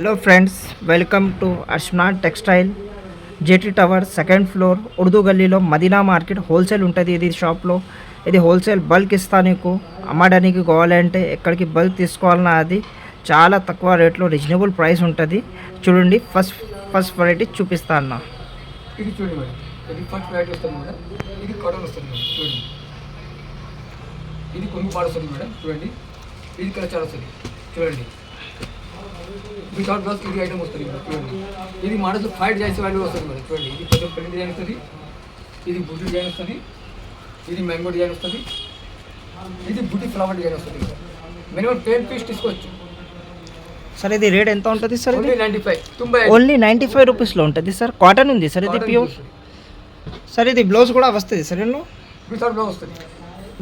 Hello friends welcome to Arshna textile JT tower second floor Urdu గల్లీలో Madina market wholesale ఉంటుంది. ఇది షాప్లో ఇది హోల్సేల్ బల్క్ ఇస్తా నీకు అమ్మడానికి కావాలంటే ఎక్కడికి బల్క్ తీసుకోవాలన్నా అది చాలా తక్కువ రేట్లో రీజనబుల్ ప్రైస్ ఉంటుంది. చూడండి ఫస్ట్ ఫస్ట్ వెరైటీ చూపిస్తా అన్న. ఇది చూడండి ఇది ఫస్ట్ వెరైటీ వస్తుంది మేడం. ఇది వస్తుంది మేడం. చూడండి. ఇది కొంగు పాడు వస్తుంది మేడం. చూడండి. ఇది వస్తుంది చూడండి. వితౌట్ బ్లౌజ్ ఇది ఐటమ్ వస్తుంది మేడం చూడండి. ఇది మోడల్స్ ఫైట్ చేసే వాళ్ళు వస్తుంది మేడం చూడండి. ఇది కొంచెం ప్రింట్ డిజైన్ వస్తుంది. ఇది బుట్టి డిజైన్ వస్తుంది. ఇది మ్యాంగో డిజైన్ వస్తుంది. ఇది బుట్టి ఫ్లవర్ డిజైన్ వస్తుంది మినిమం టెన్ పీస్ తీసుకోవచ్చు. సార్ ఇది రేట్ ఎంత ఉంటుంది సార్ నైంటీ ఫైవ్ తొంభై ఓన్లీ నైంటీ ఫైవ్ రూపీస్లో ఉంటుంది సార్ కాటన్ ఉంది సార్ ఇది ప్యూర్ సార్ ఇది బ్లౌజ్ కూడా వస్తుంది సార్ ఇందులో? వితౌట్ బ్లౌజ్ వస్తుంది.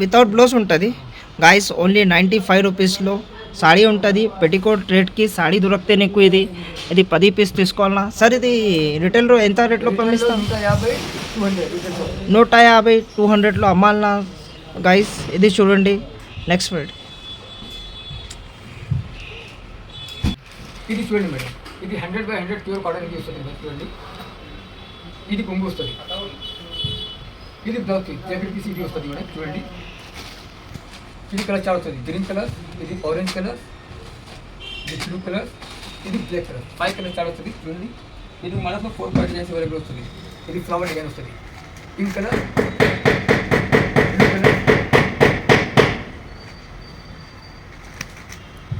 వితౌట్ బ్లౌజ్ ఉంటుంది. గాయస్ ఓన్లీ నైంటీ ఫైవ్ రూపీస్లో సాడీ ఉంటుంది. పెట్టికోట్ రేట్కి సాడీ దొరికితే నీకు ఇది. ఇది పది పీస్ తీసుకోవాలన్నా సార్ ఇది రిటైల్లో ఎంత రేట్లో పంపిస్తాం? నూట యాభై టూ హండ్రెడ్లో అమ్మాలన్నా గాయస్ ఇది చూడండి. నెక్స్ట్ మినిట్ ఇది చూడండి మేడం. ఇది hundred by hundred pure cotton వస్తుంది మేడం చూడండి. ఇది కొంగు వస్తుంది. ఇది బ్లౌజ్ జాకెట్ పీస్ ఇది వస్తుంది మేడం చూడండి. త్రీ కలర్ చాలా వస్తుంది. గ్రీన్ కలర్ ఇది ఆరెంజ్ కలర్ ఇది బ్లూ కలర్ ఇది బ్లాక్ కలర్ ఫైవ్ కలర్ చాలా వస్తుంది. చూడండి. ఇది మనకు ఫోర్ కలర్ డిజైన్స్ అవైలబుల్ వస్తుంది. ఇది ఫ్లవర్ డిజైన్ వస్తుంది. పింక్ కలర్ బ్లూ కలర్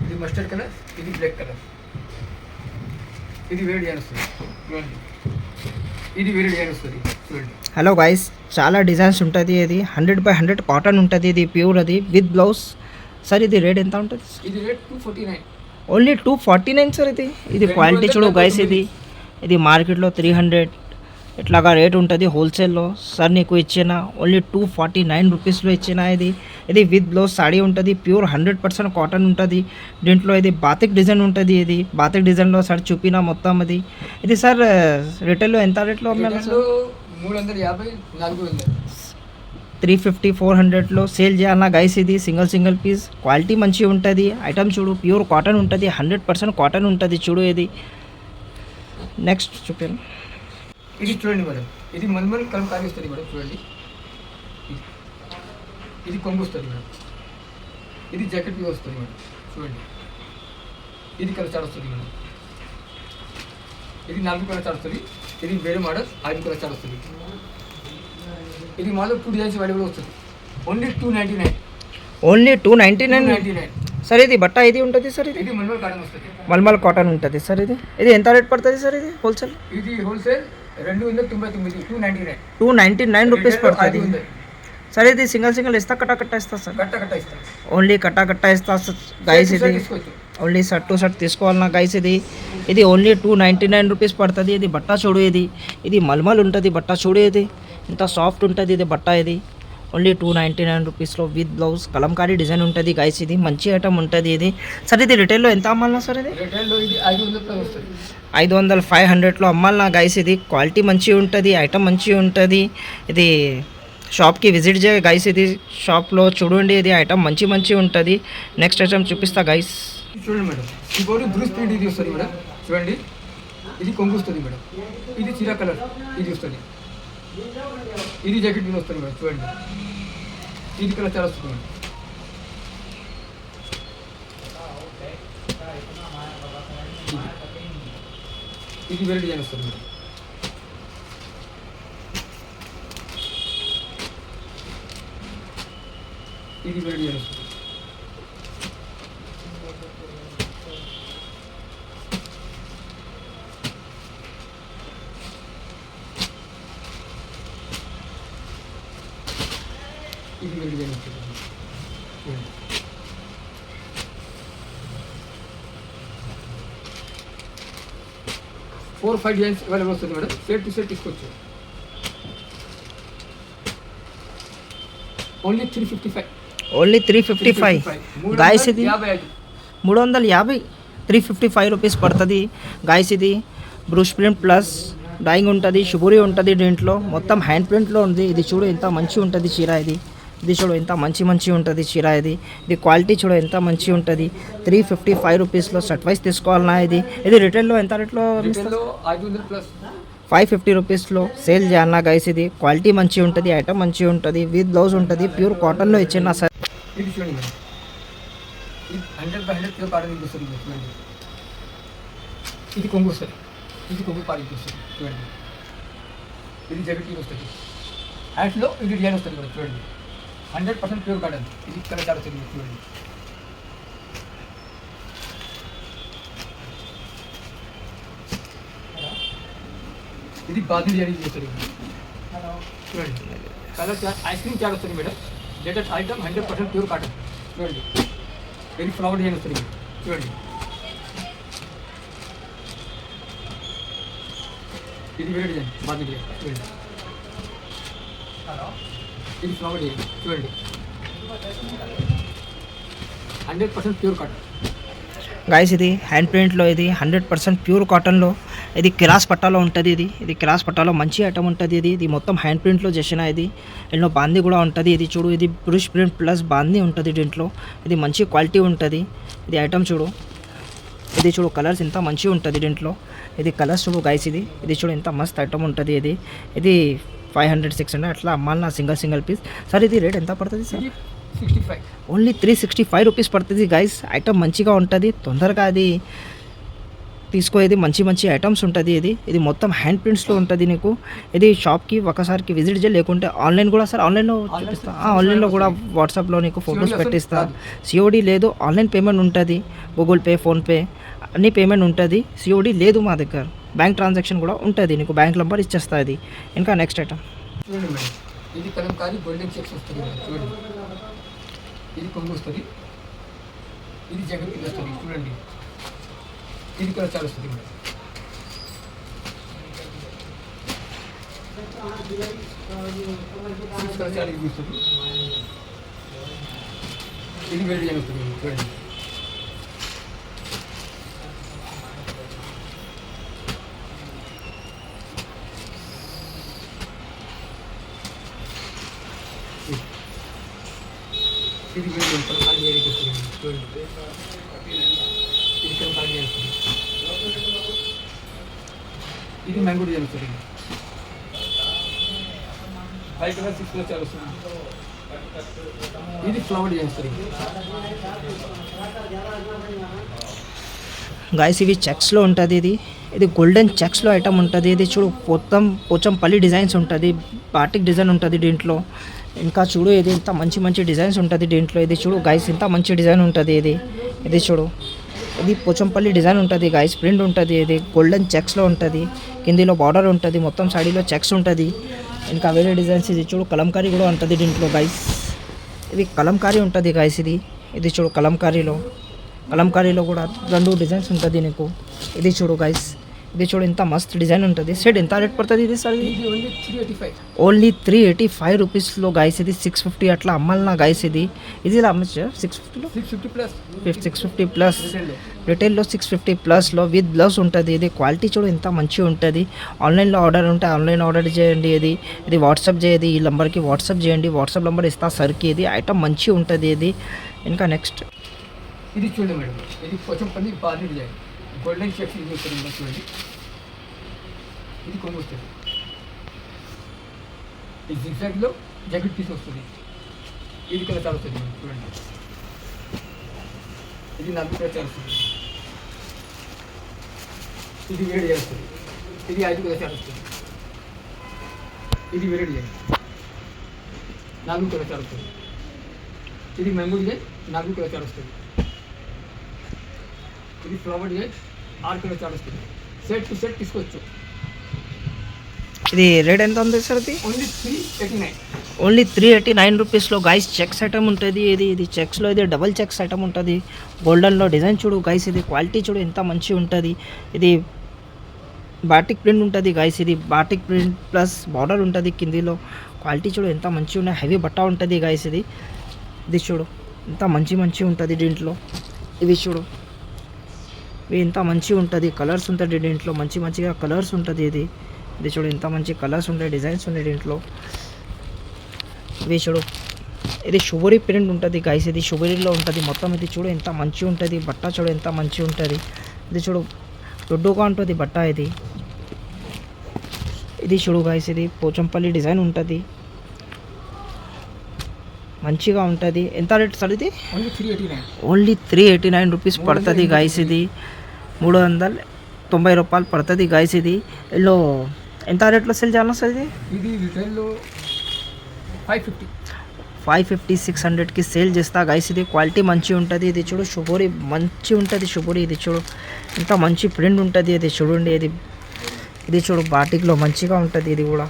ఇది మస్టర్డ్ కలర్ ఇది బ్లాక్ కలర్ ఇది వేడి డిజైన్ వస్తుంది. చూడండి. ఇది వేడి డిజైన్ వస్తుంది చూడండి. హలో గాయస్ చాలా డిజైన్స్ ఉంటుంది ఇది. హండ్రెడ్ బై హండ్రెడ్ కాటన్ ఉంటుంది ఇది ప్యూర్ అది విత్ బ్లౌజ్ సార్ ఇది రేట్ ఎంత ఉంటుంది? ఇది rate two forty nine only two forty nine sir ఇది ఇది క్వాలిటీ చూడు గైస్ ఇది. ఇది మార్కెట్లో త్రీ హండ్రెడ్ ఇట్లాగా రేట్ ఉంటుంది హోల్సేల్లో సార్ నీకు ఇచ్చిన ఓన్లీ టూ ఫార్టీ నైన్ రూపీస్లో ఇచ్చిన ఇది. ఇది విత్ బ్లౌజ్ సాడీ ఉంటుంది ప్యూర్ హండ్రెడ్ పర్సెంట్ కాటన్ ఉంటుంది. దీంట్లో ఇది బాతిక్ డిజైన్ ఉంటుంది ఇది. బాతిక్ డిజైన్లో సార్ చూపిన మొత్తం అది ఇది సార్ రిటైల్లో ఎంత రేట్లో త్రీ ఫిఫ్టీ ఫోర్ హండ్రెడ్లో సేల్ చేయాలన్నా గైస్ ఇది. సింగిల్ సింగిల్ పీస్ క్వాలిటీ మంచిగా ఉంటుంది. ఐటమ్ చూడు ప్యూర్ కాటన్ ఉంటుంది. హండ్రెడ్ పర్సెంట్ కాటన్ ఉంటుంది చూడు ఇది. నెక్స్ట్ చూపాను ఇది చూడండి మేడం. ఇది మల్మల్ కలంకారీ వస్తుంది మేడం చూడండి. ఇది కొంగు వస్తుంది మేడం. ఇది జాకెట్ వ్యూ వస్తుంది మేడం. చూడండి. ఇది కలర్ చాట్ వస్తుంది మేడం. ఇది నాలుగు కలర్ చాట్ వస్తుంది. ఇది వేరే మోడల్ ఐదు కలర్ చాట్ వస్తుంది. ఇది మాలో టూ డిజైన్స్ అవైలబుల్ వస్తుంది. Only two ninety nine only two ninety nine ninety nine sir ఇది బట్ట ఇది ఉంటుంది సార్ ఇది? మల్మల్ కాటన్ వస్తుంది. మల్మల్ కాటన్ ఉంటుంది సార్ ఇది? ఇది ఎంత రేట్ పడుతుంది సార్ ఇది? హోల్సేల్ ఇది హోల్సేల్ రెండు వందల తొంభై తొమ్మిది two ninety nine two ninety nine rupees పడుతుంది. సార్ ఇది సింగిల్ సింగిల్ ఇస్తా కట్ట కట్ట ఇస్తా సార్. కట్ట కట్ట ఇస్తాను ఓన్లీ కట్ట కట్ట ఇస్తా గైస్ ఇది ఓన్లీ షర్ట్ టు షర్ట్ తీసుకోవాలన్నా గైస్ ఇది. ఇది only two ninety nine rupees పడుతుంది. ఇది బట్ట చూడు ఇది. ఇది మల్మల్ ఉంటుంది బట్ట చూడు ఇది. ఇంత సాఫ్ట్ ఉంటుంది ఇది బట్ట ఇది. ఓన్లీ టూ నైంటీ నైన్ రూపీస్లో విత్ బ్లౌజ్ కలంకారీ డిజైన్ ఉంటుంది గైస్ ఇది. మంచి ఐటమ్ ఉంటుంది ఇది. సార్ ఇది రిటైల్లో ఎంత అమ్మాలన్నా సార్ ఇది? వందల ఐదు వందల ఫైవ్ హండ్రెడ్లో అమ్మాలన్నా గైస్ ఇది. క్వాలిటీ మంచిగా ఉంటుంది ఐటమ్ మంచిగా ఉంటుంది. ఇది షాప్కి విజిట్ చేయ గైస్ ఇది షాప్లో చూడండి ఇది ఐటమ్ మంచి మంచి ఉంటుంది. నెక్స్ట్ ఐటమ్ చూపిస్తా గైస్ చూడండి మేడం. ఇంకోటి బ్లూ ప్రింట్ ఇది వస్తుంది మేడం. చూడండి. ఇది కొంగు వస్తుంది మేడం. ఇది చీర కలర్. ఇది వస్తుంది. ఇది జాకెట్ మీద వస్తుంది మేడం. చూడండి. ఇది కలర్ చాలా వస్తుంది మేడం. ఇది. ఇది వేరే డిజైన్ వస్తుంది మేడం. ఇది వేరే డిజైన్ ఇది వేరే design four five designs available వస్తుంది మేడం సెట్ టు సెట్ తీసుకోవచ్చు only three fifty five only three fifty five. Guys ఇది మూడు వందల యాభై. త్రీ ఫిఫ్టీ ఫైవ్ రూపీస్ పడుతుంది. గాయస్ ఇది బ్రూష్ ప్రింట్ ప్లస్ డైయింగ్ ఉంటుంది షుబురి ఉంటుంది దీంట్లో. మొత్తం హ్యాండ్ ప్రింట్లో ఉంది. ఇది చూడు ఎంత మంచిగా ఉంటుంది చీర ఇది. ఇది చూడు ఎంత మంచి మంచి ఉంటుంది చీర ఇది. ఇది క్వాలిటీ చూడు ఎంత మంచి ఉంటుంది. త్రీ ఫిఫ్టీ ఫైవ్ రూపీస్లో షర్ట్ వైస్ తీసుకోవాలన్నా ఇది. ఇది రిటైల్లో ఎంత రేట్లో ఫైవ్ ఫిఫ్టీ రూపీస్లో సేల్ చేయాలన్నా గైస్ ఇది. క్వాలిటీ మంచి ఉంటుంది ఐటమ్ మంచి ఉంటుంది. విత్ బ్లౌజ్ ఉంటుంది ప్యూర్ కాటన్లో ఇచ్చిన సార్. ఇది చూడండి మేడం. ఇది hundred by hundred kilo cotton ఇది వస్తుంది చూడండి. ఇది కొంగు వస్తుంది ఇది కొంగు పాలించి వస్తుంది చూడండి. ఇది జగటి వస్తుంది. హ్యాండ్స్లో ఇది డిజైన్ వస్తుంది మేడం చూడండి. హండ్రెడ్ పర్సెంట్ ప్యూర్ కాటన్ ఇది కలర్ చాలా వస్తుంది చూడండి. ఇది బాధ్యత చేస్తుంది. చూడండి. కలర్ ఐస్ క్రీమ్ చాలా వస్తుంది madam. Latest item hundred percent pure cotton. చూడండి వెరీ ఫ్లవర్ డిజైన్ వస్తుంది. చూడండి ఇది వేరే డిజైన్. డిజైన్ చూడండి ఇది ఫ్లవర్ డిజైన్ చూడండి hundred percent pure cotton. Guys ఇది హ్యాండ్ ప్రింట్లో ఇది హండ్రెడ్ పర్సెంట్ ప్యూర్ కాటన్లో ఇది కిరాస్ పట్టాలో ఉంటుంది ఇది. ఇది కిరాస్ పట్టాలో మంచి ఐటమ్ ఉంటుంది ఇది. ఇది మొత్తం హ్యాండ్ ప్రింట్లో చేసిన ఇది. ఇందులో బాందీ కూడా ఉంటుంది ఇది చూడు. ఇది బ్రూష్ ప్రింట్ ప్లస్ బాందీ ఉంటుంది దీంట్లో. ఇది మంచి క్వాలిటీ ఉంటుంది. ఇది ఐటమ్ చూడు. ఇది చూడు కలర్స్ ఇంత మంచిగా ఉంటుంది దీంట్లో. ఇది కలర్స్ చూడు గైస్ ఇది. ఇది చూడు ఎంత మస్త్ ఐటమ్ ఉంటుంది ఇది. ఇది ఫైవ్ హండ్రెడ్ సిక్స్ హండ్రెడ్ అట్లా అమ్మాలి సింగల్ సింగల్ పీస్ సార్ ఇది రేట్ ఎంత పడుతుంది sir sixty five only three sixty five rupees పడుతుంది గైస్ ఐటమ్ మంచిగా ఉంటుంది. తొందరగా అది తీసుకోయేది మంచి మంచి ఐటమ్స్ ఉంటుంది ఇది. ఇది మొత్తం హ్యాండ్ ప్రింట్స్లో ఉంటుంది నీకు. ఇది షాప్కి ఒకసారికి విజిట్ చేయ లేకుంటే ఆన్లైన్ కూడా సార్ ఆన్లైన్లో చూపిస్తా. ఆన్లైన్లో కూడా వాట్సాప్లో నీకు ఫొటోస్ పెట్టిస్తా. సిఓడి లేదు ఆన్లైన్ పేమెంట్ ఉంటుంది. గూగుల్ పే ఫోన్పే అన్ని పేమెంట్ ఉంటుంది. సిఓడి లేదు మా దగ్గర. బ్యాంక్ ట్రాన్సాక్షన్ కూడా ఉంటుంది. నీకు బ్యాంక్ నెంబర్ ఇచ్చేస్తా ఇది. ఇంకా నెక్స్ట్ ఐటమ్ చూడండి ఇది కలంకారీ గోల్డెన్ చెక్స్ వస్తుంది మేడం. చూడండి. ఇది కొంగు వస్తుంది. ఇది జగతి వస్తుంది. చూడండి. ఇది కలర్ చాలా వస్తుంది మేడం సిక్స్ కలర్ చాలా ఇది వస్తుంది ఇది వేరే డిజైన్ వస్తుంది మేడం చూడండి ఇది వేరే డిజైన్ కలంకారీ వేరే వస్తుంది మేడం చూడండి ఇది కలంకారీ డిజైన్ వస్తుంది ఇది మ్యాంగో డిజైన్ వస్తుంది ఫైవ్ కలర్ సిక్స్ కలర్ చాలా వస్తుంది ఇది ఫ్లవర్ డిజైన్ వస్తుంది గాయస్ ఇవి చెక్స్లో ఉంటుంది ఇది. ఇది గోల్డెన్ చెక్స్లో ఐటమ్ ఉంటుంది. ఇది చూడు మొత్తం పోచంపల్లి డిజైన్స్ ఉంటుంది. బాటిక్ డిజైన్ ఉంటుంది దీంట్లో. ఇంకా చూడు ఇది ఇంత మంచి మంచి డిజైన్స్ ఉంటుంది దీంట్లో. ఇది చూడు గైస్ ఇంత మంచి డిజైన్ ఉంటుంది ఇది. ఇది చూడు. ఇది పోచంపల్లి డిజైన్ ఉంటుంది గైస్ ప్రింట్ ఉంటుంది ఇది గోల్డెన్ చెక్స్లో ఉంటుంది. కిందిలో బార్డర్ ఉంటుంది మొత్తం సాడీలో చెక్స్ ఉంటుంది. ఇంకా వేరే డిజైన్స్ ఇది చూడు కలంకారీ కూడా ఉంటుంది దీంట్లో గైస్ ఇది కలంకారీ ఉంటుంది గైస్ ఇది. ఇది చూడు కలంకారీలో. కలంకారీలో కూడా రెండు డిజైన్స్ ఉంటుంది నీకు ఇది చూడు గైస్ ఇది చూడు ఇంత మస్త్ డిజైన్ ఉంటుంది. సెట్ ఎంత రేట్ పడుతుంది ఇది sir? Only three eighty five రూపీస్లో గైస్ ఇది సిక్స్ ఫిఫ్టీ అట్లా అమ్మాలన్నా గైస్ ఇది? ఇది ఇలా అమ్మచ్చు సిక్స్ ఫిఫ్టీలో six fifty plus six fifty plus రిటైల్లో సిక్స్ ఫిఫ్టీ ప్లస్లో విత్ బ్లౌజ్ ఉంటుంది ఇది. క్వాలిటీ చూడు ఎంత మంచిగా ఉంటుంది. ఆన్లైన్లో ఆర్డర్ ఉంటే ఆన్లైన్ ఆర్డర్ చేయండి ఇది. ఇది వాట్సాప్ చేయది ఈ నెంబర్కి వాట్సాప్ చేయండి. వాట్సాప్ నెంబర్ ఇస్తా సర్కి ఇది. ఐటమ్ మంచిగా ఉంటుంది ఇది. ఇంకా నెక్స్ట్ ఇది చూడండి మేడం. ఇది కొంచెం పని బాడీ డిజైన్ గోల్డెన్ మేడం చూడండి. ఇది కొంగు వస్తుంది ఈ జిగ్జాగ్లో జాకెట్ పీస్ వస్తుంది. ఇది కలర్ చాలా వస్తుంది చూడండి. ఇది నలుగు కలర్ చాలా వస్తుంది. ఇది వేడి చేస్తుంది వస్తుంది. ఇది ఐదు కలర్ చాలా వస్తుంది. ఇది వేరే చేయండి నాలుగు కలర్ చాలా వస్తుంది. ఇది మ్యాంగో డిజైన్ నాలుగు కలర్ చాలా వస్తుంది. ఇది ఫ్లవర్ డిజైన్ ఆరు కలర్ చాలా వస్తుంది. సెట్ టు సెట్ తీసుకోవచ్చు. ఇది రేట్ ఎంత ఉంది సార్ ఇది only three eighty nine only three eighty nine రూపీస్లో గైస్ చెక్స్ ఐటమ్ ఉంటుంది. ఇది ఇది చెక్స్లో ఇది డబల్ చెక్స్ ఐటమ్ ఉంటుంది. గోల్డెన్లో డిజైన్ చూడు గైస్ ఇది క్వాలిటీ చూడు ఎంత మంచిగా ఉంటుంది. ఇది బాటిక్ ప్రింట్ ఉంటుంది గైస్ ఇది బాటిక్ ప్రింట్ ప్లస్ బార్డర్ ఉంటుంది కిందిలో. క్వాలిటీ చూడు ఎంత మంచిగా ఉన్నాయి. హెవీ బట్ట ఉంటుంది గైస్ ఇది. ఇది చూడు ఎంత మంచి మంచి ఉంటుంది దీంట్లో. ఇది చూడు ఇది ఎంత మంచిగా ఉంటుంది. కలర్స్ ఉంటుంది దీంట్లో. మంచి మంచిగా కలర్స్ ఉంటుంది ఇది. ఇది చూడు ఎంత మంచి కలర్స్ ఉంటాయి డిజైన్స్ ఉన్నాయి దీంట్లో. ఇవి చూడు ఇది షుగరీ ప్రింట్ ఉంటుంది గైస్ ఇది షుగరీలో ఉంటుంది. మొత్తం ఇది చూడు ఎంత మంచిగా ఉంటుంది. బట్ట చూడు ఎంత మంచిగా ఉంటుంది. ఇది చూడు దొడ్డుగా ఉంటుంది బట్ట ఇది. ఇది చూడు గైస్ ఇది పోచంపల్లి డిజైన్ ఉంటుంది. మంచిగా ఉంటుంది. ఎంత రేట్ సార్ ఇది? Only three eighty nine rupees పడుతుంది గైస్ ఇది. మూడు వందల తొంభై రూపాయలు పడుతుంది గైస్ ఇది. ఇందులో ఎంత రేట్లో సెల్ చేయాలి సార్ ఇది ఇది రిటైల్లో five fifty five fifty six హండ్రెడ్కి సేల్ చేస్తా గైస్ ఇది క్వాలిటీ మంచిగా ఉంటుంది. ఇది చూడు షుగోరి మంచి ఉంటుంది షుగోరి ఇది చూడు ఇంత మంచి ప్రింట్ ఉంటుంది. ఇది చూడండి ఇది ఇది చూడు బాటిక్లో మంచిగా ఉంటుంది. ఇది కూడా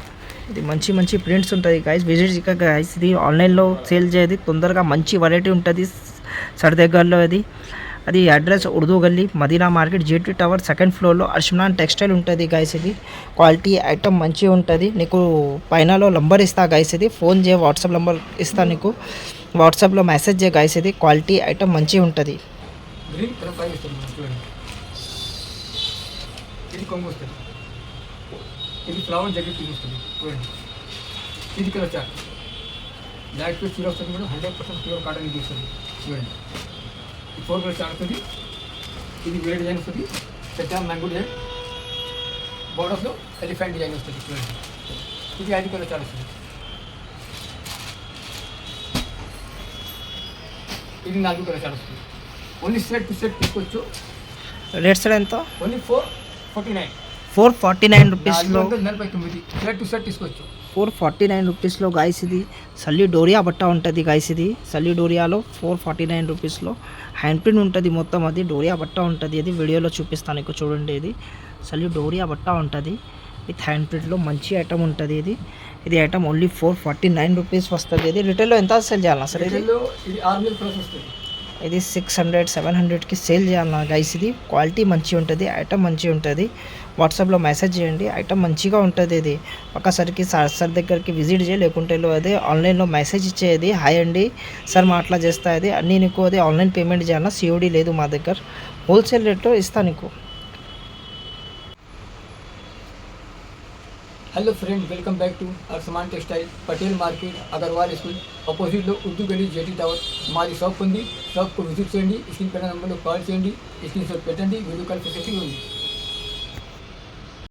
ఇది మంచి మంచి ప్రింట్స్ ఉంటుంది గైస్ విజిట్ గైస్ ఇది ఆన్లైన్లో సేల్ చేయది తొందరగా మంచి వెరైటీ ఉంటుంది. సరి దగ్గరలో అది అది address Urdu Gali Madina market JT tower second ఫ్లోర్లో అర్షమ్నాన్ టెక్స్టైల్ ఉంటుంది గైస్ ఇది. క్వాలిటీ ఐటమ్ మంచిగా ఉంటుంది. నీకు పైనలో నంబర్ ఇస్తా గైస్ ఇది. ఫోన్ చేయ వాట్సాప్ నంబర్ ఇస్తా నీకు. వాట్సాప్లో మెసేజ్ చేయ గైస్ ఇది. క్వాలిటీ ఐటమ్ మంచిగా ఉంటుంది. ఇది కొంగు వస్తుంది. ఇది ఫ్లవర్ జాకెట్ వస్తుంది. చూడండి. ఇది కలర్ చార్ట్ బ్లాక్ ఫిట్ చీర వస్తుంది కూడా హండ్రెడ్ పర్సెంట్ ప్యూర్ కాటన్ ఇది వస్తుంది. చూడండి. ఫోర్ కలర్ చార్ట్ వస్తుంది ఇది వేరే డిజైన్ వస్తుంది. పెద్ద మ్యాంగో డిజైన్. బోర్డర్స్లో ఎలిఫెంట్ డిజైన్ వస్తుంది చూడండి. ఇది ఐదు కలర్ చార్ట్ వస్తుంది ఇది నాలుగు చార్ట్ వస్తుంది ఓన్లీ సెట్ టు సెట్ తీసుకోవచ్చు. రేట్ సైడ్ ఎంత? Only four forty nine four forty nine రూపీస్లో నలభై తొమ్మిది. సెట్ టు సెట్ తీసుకోవచ్చు. ఫోర్ ఫార్టీ నైన్ రూపీస్లో గాయస్ ఇది సల్లి డోరియా బట్ట ఉంటుంది గాయస్ ఇది సల్లి డోరియాలో ఫోర్ ఫార్టీ నైన్ రూపీస్లో హ్యాండ్ ప్రింట్ ఉంటుంది మొత్తం అది డోరియా బట్ట ఉంటుంది ఇది వీడియోలో చూపిస్తాను మీకు చూడండి ఇది. సల్లి డోరియా బట్ట ఉంటుంది విత్ హ్యాండ్ ప్రింట్లో మంచి ఐటమ్ ఉంటుంది ఇది. ఇది item only four forty nine rupees వస్తుంది ఇది. రిటైల్లో ఎంత సేల్ చేయాలి సార్ ఇది? సిక్స్ హండ్రెడ్ సెవెన్ హండ్రెడ్కి సేల్ చేయాలన్నా గైస్ ఇది. క్వాలిటీ మంచిగా ఉంటుంది ఐటమ్ మంచిగా ఉంటుంది. వాట్సాప్లో మెసేజ్ చేయండి. ఐటమ్ మంచిగా ఉంటుంది ఇది. ఒక్కసారికి సార్ సార్ దగ్గరికి విజిట్ చేయ లేకుంటే అదే ఆన్లైన్లో మెసేజ్ ఇచ్చేది. హాయ్ అండి. సార్ మా అట్లా చేస్తా అది అన్నీ నీకు అది ఆన్లైన్ పేమెంట్ చేయాలన్నా సిఓడి లేదు మా దగ్గర. హోల్సేల్ రేట్లో ఇస్తా నీకు. Hello friend welcome back to Arsaman textile Patel market Agarwal school ఆపోజిట్లో ఉర్దూ గల్లీ జేటీ టవర్ మాది షాప్ ఉంది. షాప్కు విజిట్ చేయండి. స్క్రీన్ పైన నెంబర్లో కాల్ చేయండి. స్క్రీన్ షాట్ పెట్టండి. వీడియో కాల్ ఫెసిలిటీ ఉంది.